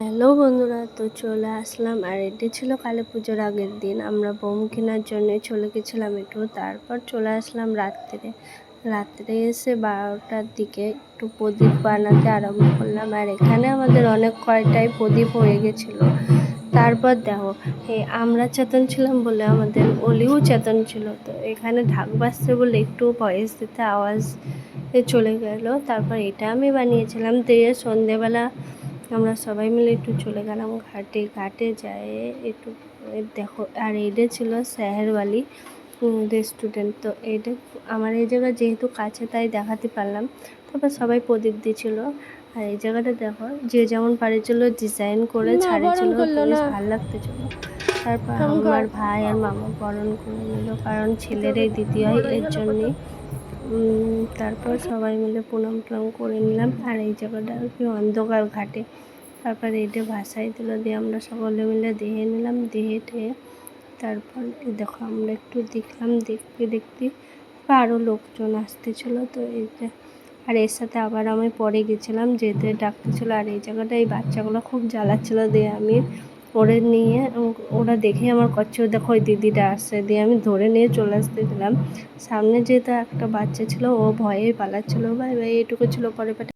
Hello বন্ধুরা, তো চলে আসলাম। আর এটি ছিল কালী পুজোর আগের দিন। আমরা বোম কেনার জন্য চলে গেছিলাম একটু। তারপর চলে আসলাম রাত্রে। রাত্রে এসে বারোটার দিকে একটু প্রদীপ বানাতে আরম্ভ করলাম। আর এখানে আমাদের অনেক কয়টাই প্রদীপ হয়ে গেছিল। তারপর দেখো এই আমরা চেতন ছিলাম বলে আমাদের অলিও চেতন ছিল। তো এখানে ঢাক বাজছে বলে একটু ভয়েস দিতে আওয়াজ চলে গেল। তারপর এটা আমি বানিয়েছিলাম। দিয়ে সন্ধেবেলা আমরা সবাই মিলে একটু চলে গেলাম ঘাটে। ঘাটে যায় একটু দেখো আর এইটা ছিল স্যাহেরওয়ালি রেস্টুরেন্ট তো এইটা আমার এই জায়গা যেহেতু কাছে তাই দেখাতে পারলাম। তারপর সবাই প্রদীপ দিয়েছিল। আর এই জায়গাটা দেখো যে যেমন পারেছিল ডিজাইন করে ছাড়েছিল বেশ ভালো লাগতেছিল তারপর আমার ভাই আর মামা বরণ করে নিল কারণ ছেলেরাই দিতে হয় এর জন্যে। তারপর সবাই মিলে প্রণাম টনাম করে নিলাম। আর এই জায়গাটা আর কি অন্ধকার ঘাটে। তারপর এটা ভাসাই দিল দিয়ে আমরা সকলে মিলে দেহে নিলাম, দেহে টেহে তারপর দেখো আমরা একটু দেখলাম, দেখতে দেখতে আরও লোকজন আসতেছিলো তো এইটা আর এর সাথে আবার আমি পরে গেছিলাম, যেতে ডাকতেছিলো। আর এই জায়গাটা এই বাচ্চাগুলো খুব জ্বালাচ্ছিলো দিয়ে আমি। ওরে নিয়ে ওরা দেখে আমার কচ্ছে, দেখো ওই দিদিটা আসছে। দিয়ে আমি ধরে নিয়ে চলে আসতে দিলাম। সামনে যেহেতু একটা বাচ্চা ছিল, ও ভয়ে পালাচ্ছিলো ভাই ভাই এটুকু ছিল, পরে